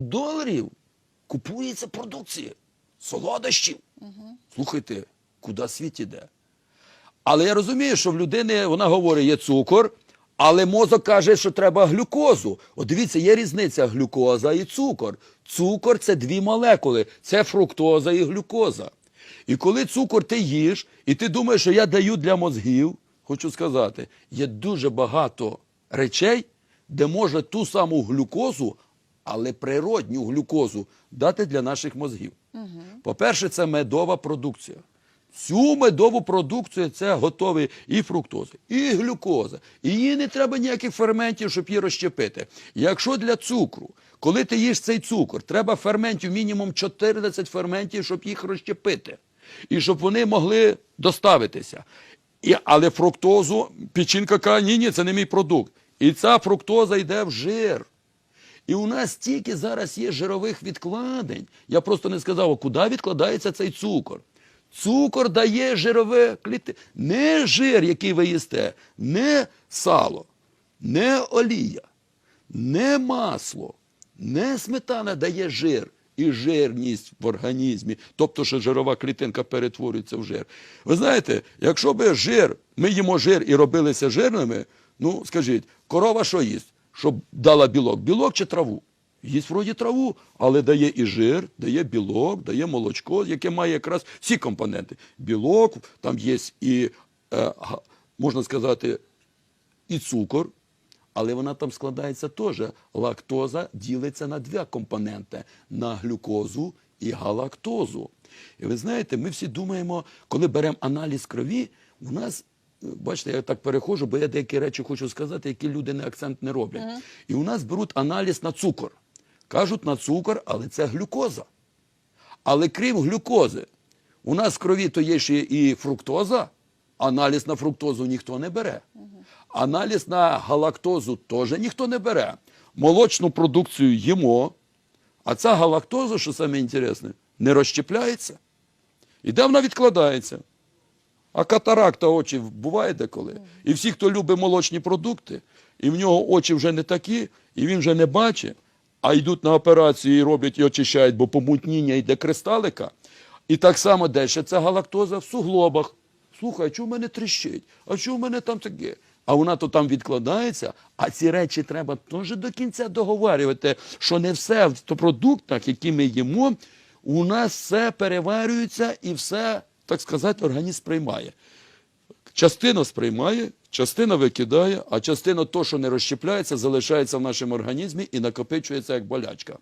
доларів купується продукція, солодощів. Слухайте, куди світ іде? Але я розумію, що в людини вона говорить, є цукор, але мозок каже, що треба глюкозу. От дивіться, є різниця глюкоза і цукор. Цукор це дві молекули, це фруктоза і глюкоза. І коли цукор ти їш, і ти думаєш, що я даю для мозгів, хочу сказати, є дуже багато речей, де можна ту саму глюкозу, але природню глюкозу дати для наших мозгів. По-перше, це медова продукція. Цю медову продукцію це готові і фруктоза, і глюкоза. І їй не треба ніяких ферментів, щоб її розщепити. Якщо для цукру, коли ти їш цей цукор, треба ферментів мінімум 14 ферментів, щоб їх розщепити. І щоб вони могли доставитися. І, але фруктозу печінка каже, ні, ні, це не мій продукт. І ця фруктоза йде в жир. І у нас стільки зараз є жирових відкладень. Я просто не сказав, а куди відкладається цей цукор. Цукор дає жирове кліти. Не жир, який ви їсте, не сало, не олія, не масло, не сметана дає жир і жирність в організмі, тобто, що жирова клітинка перетворюється в жир. Ви знаєте, якщо би жир, ми їмо жир і робилися жирними, ну скажіть, корова що їсть? Щоб дала білок? Білок чи траву? Їсть вроді траву, але дає і жир, дає білок, дає молочко, яке має якраз всі компоненти. Білок, там є і, е, можна сказати, і цукор, але вона там складається теж. Лактоза ділиться на дві компоненти: на глюкозу і галактозу. І ви знаєте, ми всі думаємо, коли беремо аналіз крові, у нас. Бачите, я так переходжу, бо я деякі речі хочу сказати, які люди не акцент не роблять. І у нас беруть аналіз на цукор. Кажуть на цукор, але це глюкоза. Але крім глюкози, у нас в крові то є ще і фруктоза, аналіз на фруктозу ніхто не бере. Аналіз на галактозу теж ніхто не бере. Молочну продукцію їмо, а ця галактоза, що саме інтересне, не розщепляється. І де вона відкладається? А катаракта очі буває деколи. І всі, хто любить молочні продукти, і в нього очі вже не такі, і він вже не бачить, а йдуть на операцію і роблять і очищають, бо помутніння йде кристалика. І так само далі це галактоза в суглобах. Слухай, а чого в мене тріщить? А чого в мене там таке? А вона то там відкладається, а ці речі треба теж до кінця договарювати, що не все в продуктах, які ми їмо, у нас все переварюється і все, так сказати, організм сприймає. Частина сприймає, частина викидає, а частина то, що не розщепляється, залишається в нашому організмі і накопичується як болячка.